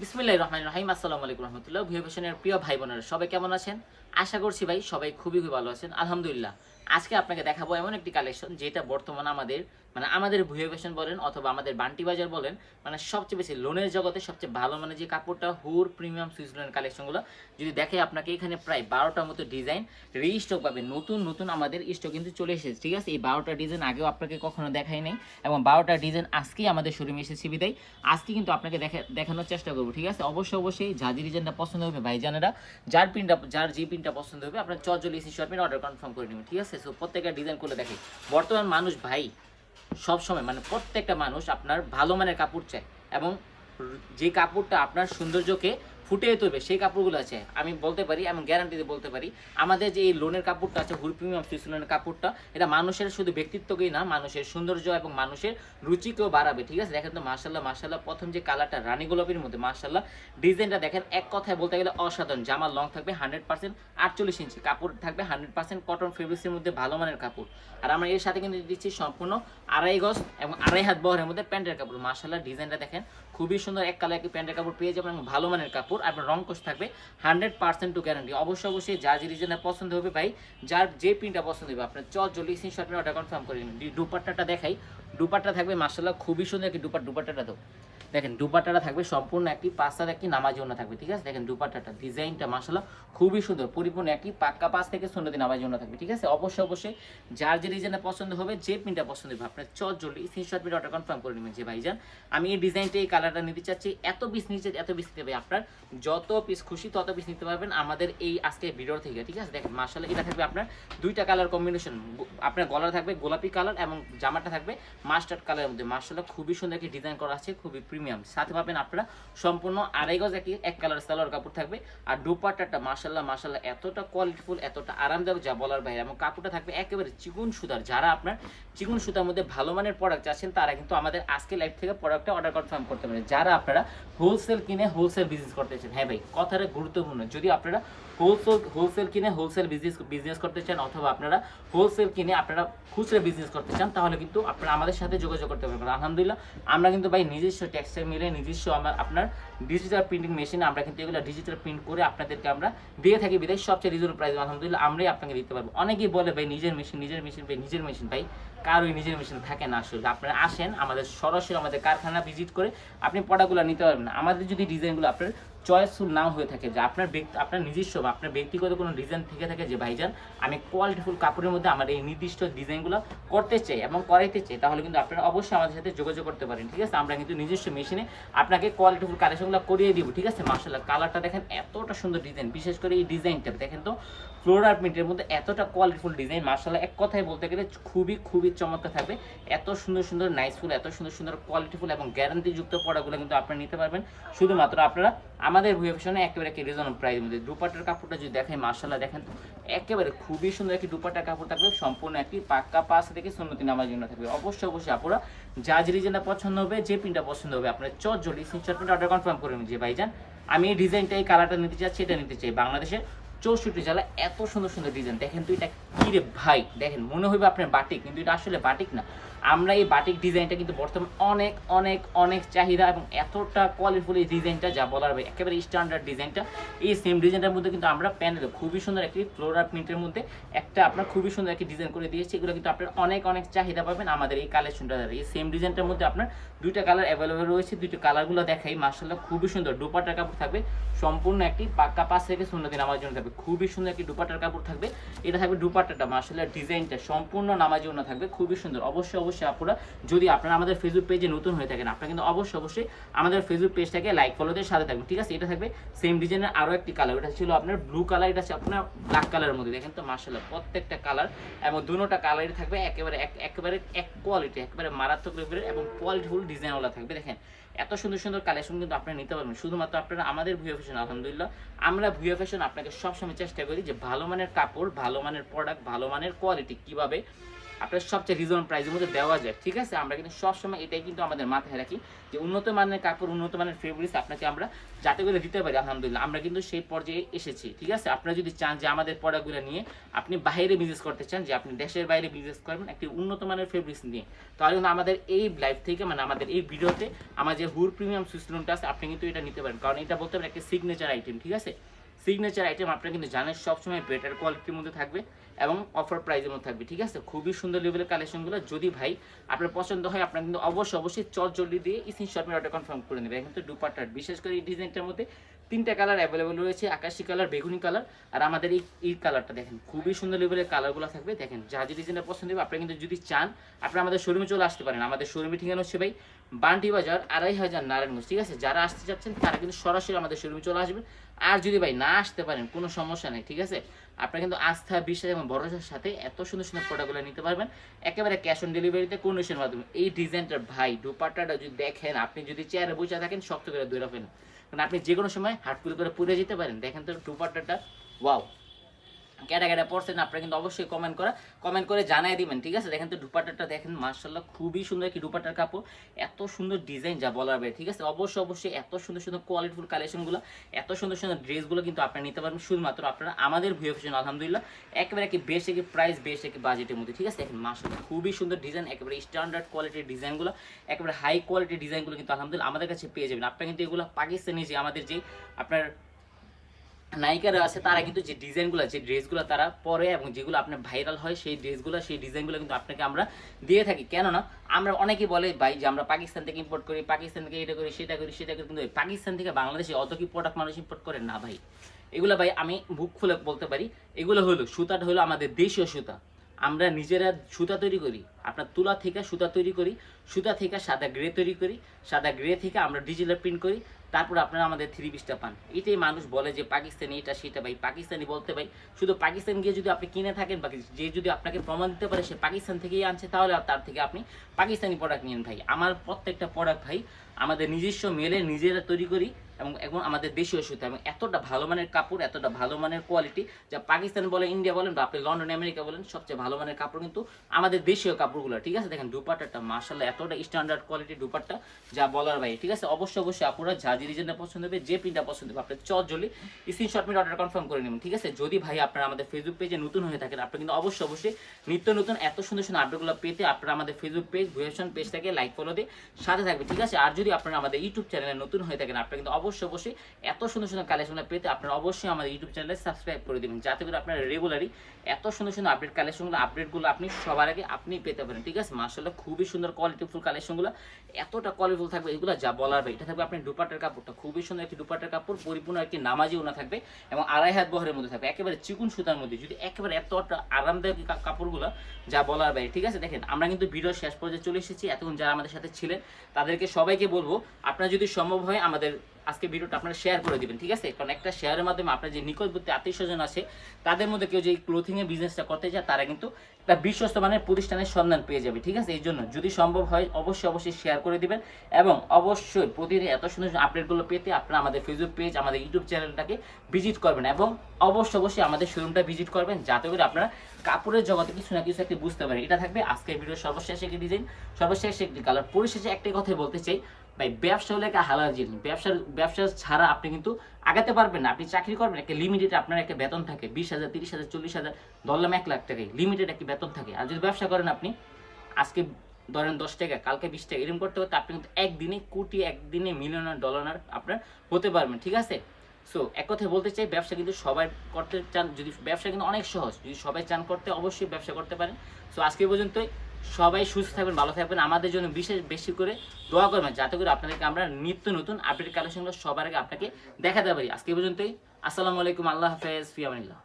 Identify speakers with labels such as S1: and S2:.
S1: বিসমিল্লাহির রহমান রহিম। আসসালামু আলাইকুম রহমতুল্লাহ। ভিউ প্রিয় ভাই বোনেরা সবাই কেমন আছেন? আশা করছি ভাই সবাই খুবই খুবই ভালো আছেন। আলহামদুলিল্লাহ। আজকে আপনাকে দেখাবো এমন একটি কালেকশন যেটা বর্তমানে আমাদের মানে আমাদের ভুয়ে ফ্যাশন বলেন অথবা আমাদের বান্টি বাজার বলেন মানে সবচেয়ে বেশি লোনের জগতে সবচেয়ে ভালো মানে যে কাপড়টা, হুর প্রিমিয়াম সুইস লোনের কালেকশনগুলো যদি দেখে আপনাকে এখানে প্রায় বারোটার মতো ডিজাইন রিস্টক পাবে। নতুন নতুন আমাদের স্টক কিন্তু চলে এসেছে, ঠিক আছে? এই বারোটা ডিজাইন আগেও আপনাকে কখনো দেখাই নাই এবং বারোটা ডিজাইন আজকেই আমাদের শোরুমে এসেছে বিদায়। আজকে কিন্তু আপনাকে দেখা, দেখানোর চেষ্টা করব, ঠিক আছে? অবশ্যই অবশ্যই যা যে ডিজাইনটা পছন্দ হবে ভাইজানেরা, যার প্রিন্টটা যার যে প্রিন্টটা পছন্দ হবে। আপনার চজলি এসি শর্ট অর্ডার কনফার্ম করে নেবেন, ঠিক আছে? সো প্রত্যেকটা ডিজাইন করলে দেখে। বর্তমান মানুষ ভাই, সবসময় মানে প্রত্যেকটা মানুষ আপনার ভালো মানের কাপড় চায় এবং যে কাপড়টা আপনার সৌন্দর্যকে ফুটিয়ে তুলবে, সেই কাপড়গুলো আছে। আমি বলতে পারি এবং গ্যারান্টি দিয়ে বলতে পারি, আমাদের যে এই লোনের কাপড়টা আছে, হুল প্রিমিয়াম সুইস লোনের কাপড়টা, এটা মানুষের শুধু ব্যক্তিত্বকেই না, মানুষের সৌন্দর্য এবং মানুষের রুচিকেও বাড়াবে, ঠিক আছে? দেখেন তো মার্শাল্লাহ মার্শাল্লাহ প্রথম যে কালারটা রানী গোলাপের মধ্যে মার্শাল্লাহ ডিজাইনটা দেখেন, এক কথায় বলতে গেলে অসাধারণ। জামার লং থাকবে হান্ড্রেড পার্সেন্ট আটচল্লিশ ইঞ্চি কাপড় থাকবে হান্ড্রেড পার্সেন্ট কটন ফেব্রিক্সের মধ্যে ভালো মানের কাপড়। আর আমরা এর সাথে কিন্তু দিচ্ছি সম্পূর্ণ আড়াই গজ এবং আড়াই হাত বহরের মধ্যে প্যান্টের কাপড়। মার্শাল্লাহ ডিজাইনটা দেখেন খুবই সুন্দর এক কালার প্যান্টের কাপড় পেয়ে যাবেন ভালো মানের কাপড় আপনার রং কোষ থাকবে হান্ড্রেড পার্সেন্ট টু গ্যারান্টি। অবশ্যই অবশ্যই যা যে রিজনে পছন্দ হবে ভাই, যার যে প্রিন্টটা পছন্দ হবে আপনার চল জলদি স্ক্রিনশট অর্ডার কনফার্ম করে দুপাট্টাটা দেখাই, দুপাট্টা থাকবে মার্শাল্লাহ খুবই সুন্দর একটি দুপাট দুপাট্টাটা দাও দেখেন দুপাট্টাটা থাকবে সম্পূর্ণ একটি পাঁচটা একটি নামাজি ওনা থাকবে, ঠিক আছে? দেখেন দুপাট্টাটা, ডিজাইনটা মার্শাল্লাহ খুবই সুন্দর, পরিপূর্ণ একটি পাক্কা পাঁচ থেকে সুন্দর নামাজি ওনা থাকবে, ঠিক আছে? অবশ্যই অবশ্যই যার যে ডিজাইনটা পছন্দ হবে, যে প্রিন্টটা পছন্দ হবে আপনার চট জলদি স্ক্রিনশট নিয়ে অর্ডার কনফার্ম করে নেবেন যে ভাইজান, আমি এই ডিজাইনটা এই কালারটা নিতে চাচ্ছি, এত পিস নিচে এত পিস নিতে হবে। আপনার যত পিস খুশি তত পিস নিতে পারবেন আমাদের এই আজকে ভিডিও থেকে, ঠিক আছে? দেখেন মার্শাল্লাহ এটা থাকবে আপনার দুইটা কালার কম্বিনেশন আপনার গলার থাকবে গোলাপি কালার এবং জামাটা থাকবে মাস্টার্ড কালারের মধ্যে। মার্শাল্লাহ খুবই সুন্দর একটি ডিজাইন করা আছে, খুবই প্রিমিয়াম সাথে পাবেন আপনারা সম্পূর্ণ আড়াই গজ একটি এক কালার সালোয়ার কাপড় থাকবে। আর দুপাট্টাটা মার্শাল্লাহ মার্শাল্লাহ এতটা কোয়ালিটিফুল এতটা আরামদায়ক যা বলার বাইরে এবং কাপড়টা থাকবে একেবারে চিকুন সুতার। যারা আপনার চিকুন সুতার মধ্যে ভালো মানের প্রোডাক্ট চাচ্ছেন, তারা কিন্তু আমাদের আজকে লাইভ থেকে প্রোডাক্টটা অর্ডার কনফার্ম করতে পারেন। যারা আপনারা হোলসেল কিনে হোলসেল বিজনেস করতে চান। হ্যাঁ ভাই, কথাটা গুরুত্বপূর্ণ। যদি আপনারা হোলসেল হোলসেল কিনে হোলসেল বিজনেস বিজনেস করতে চান, অথবা আপনারা হোলসেল কিনে আপনারা খুচরা বিজনেস করতে চান, তাহলে কিন্তু আপনারা আমাদের সাথে যোগাযোগ করতে পারবেন। আলহামদুলিল্লাহ, আমরা কিন্তু ভাই নিজস্ব টেক্সটাইল মিলে নিজস্ব আমার আপনার ডিজিটাল প্রিন্টিং মেশিন আমরা কিন্তু এগুলো ডিজিটাল প্রিন্ট করে আপনাদেরকে আমরা দিয়ে থাকি বিদেশ সবচেয়ে রিজনেবল প্রাইস আলহামদুলিল্লাহ, আমরাই আপনাকে দিতে পারব। অনেকেই বলে, ভাই, নিজের মেশিন নিজের মেশিন ভাই, নিজের মেশিন ভাই কারোই নিজের মেশিন থাকে না আসলে। আপনারা আসেন, আমাদের সরাসরি আমাদের কারখানা ভিজিট করে আপনি প্রোডাক্টগুলো নিতে পারবেন আমাদের যদি ডিজাইনগুলো আপনার চয়েসফুল নাও হয়ে থাকে যে আপনার ব্যক্তি, আপনার নিজস্ব বা আপনার ব্যক্তিগত কোনো ডিজাইন থেকে থাকে যে, ভাইজান, আমি কোয়ালিটিফুল কাপড়ের মধ্যে আমার এই নির্দিষ্ট ডিজাইনগুলো করতে চাই এবং করাইতে চাই, তাহলে কিন্তু আপনারা অবশ্যই আমাদের সাথে যোগাযোগ করতে পারেন, ঠিক আছে? আমরা কিন্তু নিজস্ব মেশিনে আপনাকে কোয়ালিটিফুল কালেকশনগুলো করিয়ে দিব, ঠিক আছে? মার্শাল্লাহ কালারটা দেখেন এতটা সুন্দর ডিজাইন বিশেষ করে এই ডিজাইনটা দেখেন তো ফ্লোরার প্রিন্টের মধ্যে এতটা কোয়ালিটিফুল ডিজাইন মার্শাল্লাহ এক কথায় বলতে গেলে খুবই খুবই চমৎকার থাকবে। এত সুন্দর সুন্দর নাইসফুল এত সুন্দর সুন্দর কোয়ালিটিফুল এবং গ্যারান্টিযুক্ত প্রোডাক্টগুলো কিন্তু আপনারা নিতে পারবেন। শুধুমাত্র আপনারা আমাদের ভুয়েশনে একেবারে একটি রিজনেবল প্রাইস মধ্যে। দুপাটার কাপড়টা যদি দেখেন মার্শাল্লাহ দেখেন তো, একেবারে খুবই সুন্দর একটি দুপাটার কাপড় থাকবে, সম্পূর্ণ একটি পাক্কা পাশ থেকে সুন্নতি নামার জন্য থাকবে। অবশ্যই অবশ্যই আপনারা যা যে ডিজাইনটা পছন্দ হবে, যে প্রিন্টটা পছন্দ হবে, আপনার চট জলি সিনচার প্রিন্ট অর্ডার কনফার্ম করে নিন যে ভাইজান, আমি এই ডিজাইনটা এই কালারটা নিতে চাচ্ছি, এটা নিতে চাই। বাংলাদেশের চৌষট্টি জেলা এত সুন্দর সুন্দর ডিজাইন দেখেন তো এটা কি রে ভাই? দেখেন, মনে হইবে আপনার বাটিক, কিন্তু এটা আসলে বাটিক না। আমরা এই বাটিক ডিজাইনটা কিন্তু বর্তমানে অনেক অনেক অনেক চাহিদা এবং এতটা কোয়ালিটিফুল এই ডিজাইনটা যা বলার হবে, একেবারে স্ট্যান্ডার্ড ডিজাইনটা এই সেম ডিজাইনটার মধ্যে কিন্তু আমরা প্যানেল খুবই সুন্দর একটি ফ্লোরার প্রিন্টের মধ্যে একটা আপনার খুবই সুন্দর একটি ডিজাইন করে দিয়েছি। এগুলো কিন্তু আপনার অনেক অনেক চাহিদা পাবেন আমাদের এই কালেকশনটা দ্বারা এই সেম ডিজাইনটার মধ্যে আপনার দুইটা কালার অ্যাভেলেবেল রয়েছে, দুইটা কালারগুলো দেখাই। মার্শাল্লাহ খুবই সুন্দর। দুপাটার কাপড় থাকবে, সম্পূর্ণ একটি পাক্কা পাশ থেকে শূন্য দিন আমার জন্য থাকবে। খুবই সুন্দর একটি দুপাটার কাপড় থাকবে। এটা থাকবে দুপাটাটা মার্শাল্লাহ ডিজাইনটা সম্পূর্ণ নামার জন্য থাকবে, খুবই সুন্দর। অবশ্যই অবশ্যই আপনারা যদি আপনারা আমাদের ফেসবুক পেজে নতুন হয়ে থাকেন, আপনারা কিন্তু অবশ্যই অবশ্যই আমাদের ফেসবুক পেজটাকে লাইক ফলোদের সাথে থাকবেন, ঠিক আছে? এটা থাকবে সেম ডিজাইনের আরও একটি কালার এটা ছিল আপনার ব্লু কালার এটা আপনার ব্ল্যাক কালারের মধ্যে, দেখেন তো মার্শাল্লাহ প্রত্যেকটা কালার এবং দুটোটা কালারই থাকবে একেবারে, এক একেবারে এক কোয়ালিটি একেবারে মারাত্মক লেভেলের এবং কোয়ালিটিফুল ডিজাইনওয়ালা থাকবে, দেখেন। এত সুন্দর সুন্দর কালেকশন কিন্তু আপনারা নিতে পারবেন। শুধুমাত্র আপনারা আমাদের ভুয়া ফ্যাশন আলহামদুলিল্লাহ। আমরা ভুয়া ফ্যাশন আপনাকে সবসময় চেষ্টা করি যে ভালো মানের কাপড়, ভালো মানের প্রোডাক্ট ভালো মানের কোয়ালিটি কীভাবে আপনার সবচেয়ে রিজনেবল প্রাইসের মধ্যে দেওয়া যায়, ঠিক আছে? আমরা কিন্তু সবসময় এটাই কিন্তু আমাদের মাথায় রাখি যে উন্নত মানের কাপড়, উন্নত মানের ফেব্রিক্স আপনাকে আমরা যাতে করে দিতে পারি, আলহামদুলিল্লাহ। আমরা কিন্তু সেই পর্যায়ে এসেছি, ঠিক আছে? আপনারা যদি চান যে আমাদের প্রোডাক্টগুলো নিয়ে আপনি বাইরে বিজনেস করতে চান, যে আপনি দেশের বাইরে বিজনেস করবেন একটি উন্নত মানের ফেব্রিক্স নিয়ে, তাহলে কিন্তু আমাদের এই লাইফ থেকে মানে আমাদের এই ভিডিওতে আমার যে হুর প্রিমিয়াম সুইসলুনটা আছে, আপনি কিন্তু এটা নিতে পারেন কারণ এটা বলতে পারেন একটা সিগনেচার আইটেম ঠিক আছে? সিগনেচার আইটেম আপনারা কিন্তু জানেন সবসময় বেটার কোয়ালিটির মধ্যে থাকবে। এবং অফার প্রাইজের মধ্যে থাকবে, ঠিক আছে? খুবই সুন্দর লেভেলের কালেকশনগুলো যদি ভাই আপনার পছন্দ হয়, আপনার কিন্তু অবশ্যই অবশ্যই চট জলদি দিয়ে স্ক্রিনশট মেয়ে অর্ডার কনফার্ম করে নেবে। কিন্তু দুপাটার বিশেষ করে এই ডিজাইনটার মধ্যে তিনটা কালার অ্যাভেলেবল রয়েছে, আকাশি কালার বেগুনি কালার আর আমাদের এই এই কালারটা দেখেন, খুবই সুন্দর লেভেলের কালারগুলো থাকবে, দেখেন, যা যে ডিজাইনটা পছন্দ হবে আপনারা কিন্তু যদি চান আপনারা আমাদের শোরুমে চলে আসতে পারেন, আমাদের শোরুমে ঠিকানা হচ্ছে ভাই বান্টি বাজার, আড়াই হাজার নারায়ণগঞ্জ, ঠিক আছে? যারা আসতে চাচ্ছেন, তারা কিন্তু সরাসরি আমাদের শোরুমে চলে আসবেন, আর যদি ভাই না আসতে পারেন, কোনো সমস্যা নেই, ঠিক আছে? আপনারা কিন্তু আস্থা, বিশ্বাস এবং ভরসার সাথে এত সুন্দর সুন্দর প্রোডাক্টগুলো নিতে পারবেন, একেবারে ক্যাশ অন ডেলিভারিতে কন্ডিশনের মাধ্যমে এই ডিজাইনটার ভাই, দুপাট্টাটা যদি দেখেন, আপনি যদি চেয়ারে বসে থাকেন, শক্ত করে দৌড়া ফেলেন কারণ আপনি যে কোনো সময় হাটফুল করে পুড়ে যেতে পারেন। দেখেন তো দুপাট্টাটা ওয়াও ক্যাটা ক্যাটা পড়ছেন আপনারা কিন্তু অবশ্যই কমেন্ট করা কমেন্ট করে জানাই দিবেন, ঠিক আছে? দেখেন তো দুপাট্টাটা দেখেন মার্শাল্লাহ খুবই সুন্দর একটি দুপাট্টার কাপড়। এত সুন্দর ডিজাইন যা বলার বাইরে, ঠিক আছে? অবশ্যই অবশ্যই এত সুন্দর সুন্দর কোয়ালিটিফুল কালেকশনগুলো এত সুন্দর সুন্দর ড্রেসগুলো কিন্তু আপনারা নিতে পারবেন, শুধুমাত্র আপনারা আমাদের ভুয়ে ফ্যাশন আলহামদুলিল্লাহ, একেবারে কি বেশ একটি প্রাইস বেশ একটি বাজেটের মধ্যে, ঠিক আছে? দেখেন মার্শাল্লাহ খুবই সুন্দর ডিজাইন একেবারে স্ট্যান্ডার্ড কোয়ালিটির ডিজাইনগুলো একেবারে হাই কোয়ালিটির ডিজাইনগুলো কিন্তু, আলহামদুলিল্লাহ, আমাদের কাছে পেয়ে যাবেন। আপনারা কিন্তু এগুলো পাকিস্তানি যে আমাদের যে আপনার নায়িকারা আছে, তারা কিন্তু যে ডিজাইনগুলো, যে ড্রেসগুলো তারা পরে এবং যেগুলো আপনার ভাইরাল হয়, সেই ড্রেসগুলো, সেই ডিজাইনগুলো কিন্তু আপনাকে আমরা দিয়ে থাকি। কেননা, আমরা অনেকেই বলে ভাই যে আমরা পাকিস্তান থেকে ইম্পোর্ট করি, পাকিস্তান থেকে এটা করি, সেটা করি সেটা করি, কিন্তু পাকিস্তান থেকে বাংলাদেশে অত কি প্রোডাক্ট মানুষ ইম্পোর্ট করে? না ভাই। এগুলো ভাই আমি বুক খুলে বলতে পারি, এগুলো হলো সুতাটা হলো আমাদের দেশীয় সুতা। আমরা নিজেরা সুতা তৈরি করি, আপনার তুলা থেকে সুতা তৈরি করি, সুতা থেকে সাদা গ্রে তৈরি করি, সাদা গ্রে থেকে আমরা ডিজিটাল প্রিন্ট করি তারপর আপনারা আমাদের থ্রি পিসটা পান। এটাই মানুষ বলে যে পাকিস্তানি এটা, সেটা ভাই। পাকিস্তানি বলতে ভাই, শুধু পাকিস্তান গিয়ে যদি আপনি কিনে থাকেন বা যে যদি আপনাকে প্রমাণ দিতে পারে সে পাকিস্তান থেকেই আনছে, তাহলে তার থেকে আপনি পাকিস্তানি প্রোডাক্ট নিন ভাই। আমার প্রত্যেকটা প্রোডাক্ট ভাই আমাদের নিজস্ব মেলে নিজেরা তৈরি করি এবং এখন আমাদের দেশীয় সুতা এবং এতটা ভালো মানের কাপড়, এতটা ভালো মানের কোয়ালিটি যা পাকিস্তান বলেন, ইন্ডিয়া বলেন বা আপনি লন্ডন, আমেরিকা বলেন, সবচেয়ে ভালো মানের কাপড় কিন্তু আমাদের দেশীয় কাপড়গুলো। ঠিক আছে? দেখেন, দুপাট্টাটা মার্শাল্লাহ এতটা স্ট্যান্ডার্ড কোয়ালিটি দুপাট্টা যা বলার ভাই ঠিক আছে? অবশ্যই অবশ্যই আপনারা যা যে ডিজাইনটা পছন্দ হবে, যে প্রিন্টটা পছন্দ হবে, আপনি চট জলি স্ক্রিনশট মিট অর্ডার কনফার্ম করে নেবেন। ঠিক আছে? যদি ভাই আপনারা আমাদের ফেসবুক পেজে নতুন হয়ে থাকেন, আপনি কিন্তু অবশ্যই অবশ্যই নিত্য নতুন এত সুন্দর সুন্দর আপডেটগুলো পেতে আপনারা আমাদের ফেসবুক পেজ ভুয়েশন পেজটাকে লাইক ফলো দিয়ে সাথে থাকবে ঠিক আছে? আর যদি আপনারা আমাদের ইউটিউব চ্যানেলে নতুন হয়ে থাকেন, আপনারা কিন্তু অবশ্যই অবশ্যই এত সুন্দর সুন্দর কালেকশনগুলো পেতে আপনারা অবশ্যই আমাদের ইউটিউব চ্যানেলে সাবস্ক্রাইব করে দেবেন। যাতে করে আপনারা রেগুলারই এত সুন্দর সুন্দর আপডেট কালেকশনগুলো আপডেটগুলো আপনি সবার আগে আপনি পেতে পারেন, ঠিক আছে? মার্শাল্লাহ খুবই সুন্দর কোয়ালিটিফুল কালেকশনগুলো এতটা কোয়ালিটিফুল থাকবে, এগুলো যা বলার ভাই, এটা থাকবে আপনি দুপাটার কাপড়টা। খুবই সুন্দর একটি দুপাটার কাপড়, পরিপূর্ণ একটি নামাজি ওনা থাকবে এবং আড়াই হাত বহরের মধ্যে থাকবে, একেবারে চিকুন সুতার মধ্যে। যদি একেবারে এতটা আরামদায়ক কাপড়গুলো যা বলার ভাই, ঠিক আছে? দেখেন, আমরা কিন্তু ভিডিও শেষ পর্যায়ে চলে এসেছি। এতক্ষণ যারা আমাদের সাথে ছিলেন, তাদেরকে সবাইকে বলব, আপনার যদি সম্ভব হয় আমাদের আজকে ভিডিওটা আপনারা শেয়ার করে দিবেন, ঠিক আছে? কারণ একটা শেয়ারের মাধ্যমে আপনার যে নিকটবর্তী আত্মীয় স্বজন আছে, তাদের মধ্যে কেউ যে ক্লোথিং এর বিজনেসটা করতে চায় তারা কিন্তু একটা বিশ্বস্ত মানের প্রতিষ্ঠানের সন্ধান পেয়ে যাবে, ঠিক আছে? এই জন্য যদি সম্ভব হয়, অবশ্যই অবশ্যই শেয়ার করে দিবেন এবং অবশ্যই প্রতিদিন এত সুন্দর আপডেটগুলো পেতে আপনারা আমাদের ফেসবুক পেজ আমাদের ইউটিউব চ্যানেলটাকে ভিজিট করবেন এবং অবশ্যই অবশ্যই আমাদের শোরুমটা ভিজিট করবেন, যাতে করে আপনারা কাপড়ের জগতে কিছু না কিছু একটি বুঝতে পারেন। এটা থাকবে আজকের ভিডিও সর্বশেষ একটি ডিজাইন সর্বশেষ একটি কালার পরিশেষে একটাই কথাই বলতে চাই ভাই, ব্যবসা হলে একটা হালাল জিনিস। ব্যবসার ব্যবসা ছাড়া আপনি কিন্তু আগাতে পারবেন না। আপনি চাকরি করবেন, একটা লিমিটেড আপনার একটা বেতন থাকে। বিশ হাজার, তিরিশ হাজার, চল্লিশ হাজার, ধরলাম এক লাখ টাকায় লিমিটেড একটি বেতন থাকে। আর যদি ব্যবসা করেন আপনি, আজকে ধরেন দশ টাকা, কালকে বিশ টাকা, এরকম করতে করতে আপনি কিন্তু একদিনে কোটি, একদিনে মিলিয়নার ডলার আপনার হতে পারবেন, ঠিক আছে? সো এক কথায় বলতে চাই, ব্যবসা কিন্তু সবাই করতে চান। যদি ব্যবসা কিন্তু অনেক সহজ। যদি সবাই চান করতে, অবশ্যই ব্যবসা করতে পারেন। সো আজকে পর্যন্তই। সবাই সুস্থ থাকবেন, ভালো থাকবেন। আমাদের জন্য বিশেষ বেশি করে দোয়া করবেন, যাতে করে আপনাদেরকে আমরা নিত্য নতুন আপডেট কালেকশনগুলো সবার আগে আপনাকে দেখাতে পারি। আজকে পর্যন্তই। আসসালামু আলাইকুম, আল্লাহ হাফেজ, ফিয়ামানিল্লাহ।